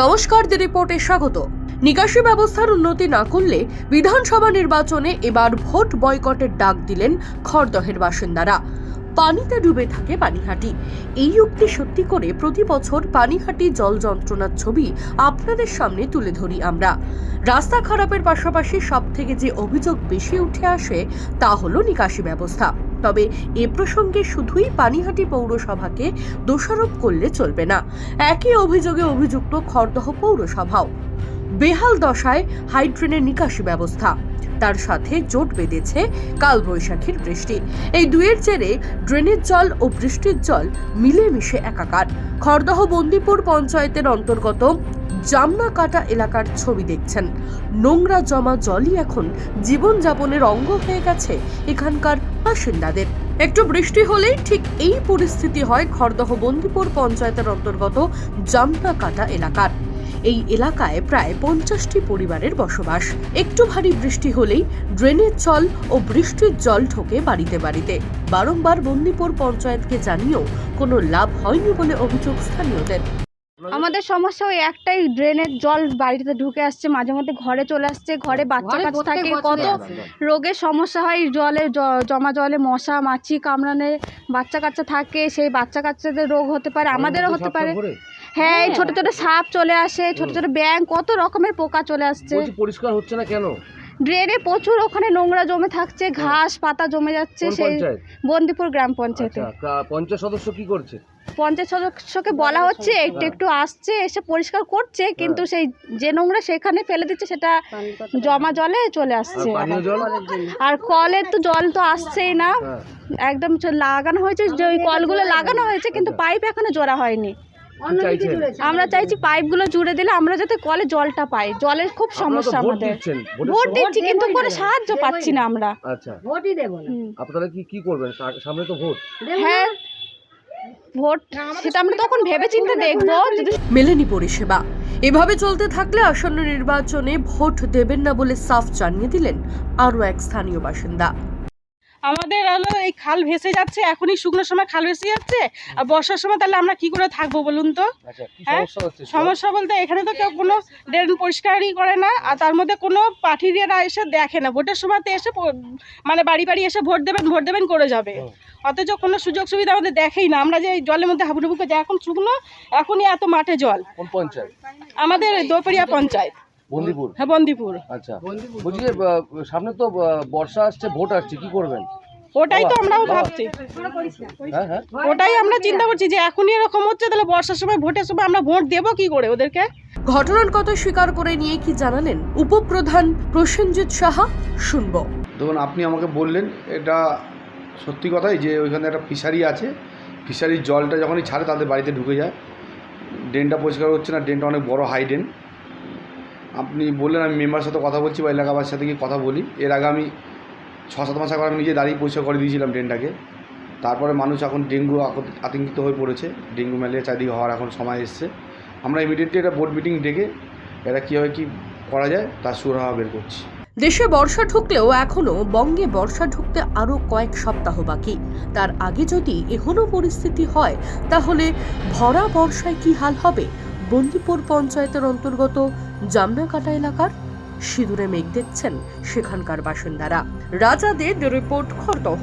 নমস্কার, দি রিপোর্টে স্বাগত। নিকাশি ব্যবস্থার উন্নতি না করলে বিধানসভা নির্বাচনে এবার ভোট বয়কটের ডাক দিলেন খড়দহের বাসিন্দারা। পানিতে ডুবে থাকে পানিহাটি। এই উক্তি সত্যি করে প্রতি বছর পানিহাটি জল যন্ত্রণার ছবি আপনাদের সামনে তুলে ধরি আমরা। রাস্তা খারাপের পাশাপাশি সব থেকে যে অভিযোগ বেশি উঠে আসে তা হলো নিকাশি ব্যবস্থা। তবে এ প্রসঙ্গে শুধুই পানিহাটি পৌরসভাকে দোষারোপ করলে চলবে না। একই অভিযোগে অভিযুক্ত খড়দহ পৌরসভাও। বেহাল দশায় হাইড্রেনের নিকাশি ব্যবস্থা। তার সাথে জোট বেঁধেছে কালবৈশাখীর বৃষ্টি। এই দুয়ের জেরে ড্রেনের জল ও বৃষ্টির জল মিলেমিশে একাকার। খড়দহ বন্দিপুর পঞ্চায়েতের অন্তর্গত জামনাকাটা এলাকার ছবি দেখছেন। নোংরা জমা জলই এখন জীবনযাপনের অঙ্গ হয়ে গেছে এখানকার বাসিন্দাদের। একটু বৃষ্টি হলেই ঠিক এই পরিস্থিতি হয় খড়দহ বন্দিপুর পঞ্চায়েতের অন্তর্গত জামনাকাটা এলাকার। এই এলাকায় প্রায় পঞ্চাশটি পরিবারের বসবাস। একটু ভারী বৃষ্টি হলেই ড্রেনের জল ও বৃষ্টির জল ঢোকে বাড়িতে বাড়িতে। বারংবার বন্দিপুর পঞ্চায়েতকে জানিয়েও কোনো লাভ হয়নি বলে অভিযোগ স্থানীয়দের। আমাদের সমস্যা ওই একটাই ড্রেনের জল বাড়িতে ঢুকে আসছে মাঝে মধ্যে ঘরে চলে আসছে ঘরে বাচ্চা কাচ্চা থাকে কত রোগের সমস্যা হয় জলে জমা জলে মশা মাছি কামড়ানে বাচ্চা কাচ্চা থাকে সেই বাচ্চা কাচ্চাদের রোগ হতে পারে আমাদেরও হতে পারে। হ্যাঁ এই ছোট ছোট সাপ চলে আসে ছোট ছোট ব্যাং কত রকমের পোকা চলে আসছে। পরিষ্কার হচ্ছে না কেন? ড্রেনে প্রচুর ওখানে নোংরা জমে থাকছে ঘাস পাতা জমে যাচ্ছে সেই বন্দিপুর গ্রাম পঞ্চায়েতে। আচ্ছা পঞ্চায়েত সদস্য কি করছে? পঞ্চায়েত সদস্যকে বলা হচ্ছে একটু একটু আসছে এসে পরিষ্কার করছে কিন্তু সেই যে নোংরা সেখানে ফেলে দিচ্ছে সেটা জমা জলে চলে আসছে। আর কলের তো জল তো আসছেই না। হ্যাঁ। একদম লাগানো হয়েছে যে ওই কলগুলো লাগানো হয়েছে কিন্তু পাইপ এখনও জোড়া হয়নি। আমরা চাইছি পাইপগুলো জুড়ে দিলে আমরা যাতে কলে জলটা পাই। জলের খুব সমস্যা আমাদের। ভোট দিচ্ছি কিন্তু কোনো সাহায্য পাচ্ছি না আমরা। আচ্ছা। হুম। আপনারা কি কি করবেন? সামনে তো ভোট। হ্যাঁ ভোট সেটা আমরা তখন ভেবে চিন্তে দেখব মেলেনি পরিষেবা। এভাবে চলতে থাকলে আসন্ন নির্বাচনে ভোট দেবেন না বলে সাফ জানিয়ে দিলেন আরও এক স্থানীয় বাসিন্দা। আমাদের হলো এই খাল ভেসে যাচ্ছে এখনই শুকনো সময় খাল ভেসে যাচ্ছে আর বর্ষার সময় তাহলে আমরা কি করে থাকব বলুন তো? আচ্ছা হ্যাঁ? সমস্যা বলতে এখানে তো কেউ কোনো ড্রেন পরিষ্কারই করে না আর তার মধ্যে কোনো পাঠিরিয়ারা এসে দেখে না। ভোটের সময় তো এসে মানে বাড়ি বাড়ি এসে ভোট দেবেন ভোট দেবেন করে যাবে। অথচ কোনো সুযোগ সুবিধা আমাদের দেখেই না। আমরা যে জলের মধ্যে হাবুডুবু করে যাই, এখন শুকনো এখনই এত মাঠে জল। কোন পঞ্চায়েত? আমাদের দোপরিয়া পঞ্চায়েত। বন্দিপুর? হ্যাঁ বন্দিপুর। আচ্ছা। বলছি যে আহ, সামনে তো আহ, বর্ষা আসছে ভোট আসছে কি করবেন? ওটাই তো আমরাও ভাবছি। হ্যাঁ হ্যাঁ। ওটাই আমরা চিন্তা করছি যে এখনই এরকম হচ্ছে তাহলে বর্ষার সময় ভোটের সময় আমরা ভোট দেবো কি করে ওদেরকে? ঘটনার কথা স্বীকার করে নিয়ে কি জানালেন উপপ্রধান প্রসেনজিৎ সাহা শুনব। দেখুন আপনি আমাকে বললেন এটা সত্যি কথাই যে ওইখানে একটা ফিশারি আছে ফিশারির জলটা যখনই ছাড়ে তাদের বাড়িতে ঢুকে যায়। ড্রেনটা পরিষ্কার হচ্ছে না, ড্রেনটা অনেক বড় হাই ড্রেন আপনি বললেন আমি মেম্বার সাথে কথা বলছি বা এলাকাবাসীর সাথে গিয়ে কথা বলি। এর আগে আমি ছ সাত মাস আগে আমি নিজে দাঁড়িয়ে পরিষ্কার করে দিয়েছিলাম ড্রেনটাকে। তারপরে মানুষ এখন ডেঙ্গু আতঙ্কিত হয়ে পড়েছে। ডেঙ্গু ম্যালেরিয়া চারিদিকে হওয়ার এখন সময় এসছে। আমরা ইমিডিয়েটলি একটা বোর্ড মিটিং ডেকে এটা কীভাবে কী করা যায়, তার সুরাহা বের করছি। দেশে বর্ষা ঢুকলেও এখনও বঙ্গে বর্ষা ঢুকতে আরও কয়েক সপ্তাহ বাকি। তার আগে যদি এখনও পরিস্থিতি হয়, তাহলে ভরা বর্ষায় কি হাল হবে? বন্দিপুর পঞ্চায়েতের অন্তর্গত জামনাকাটা এলাকার সিঁদুরে মেঘ দেখছেন সেখানকার বাসিন্দারা। রাজাদের রিপোর্ট খরদহ।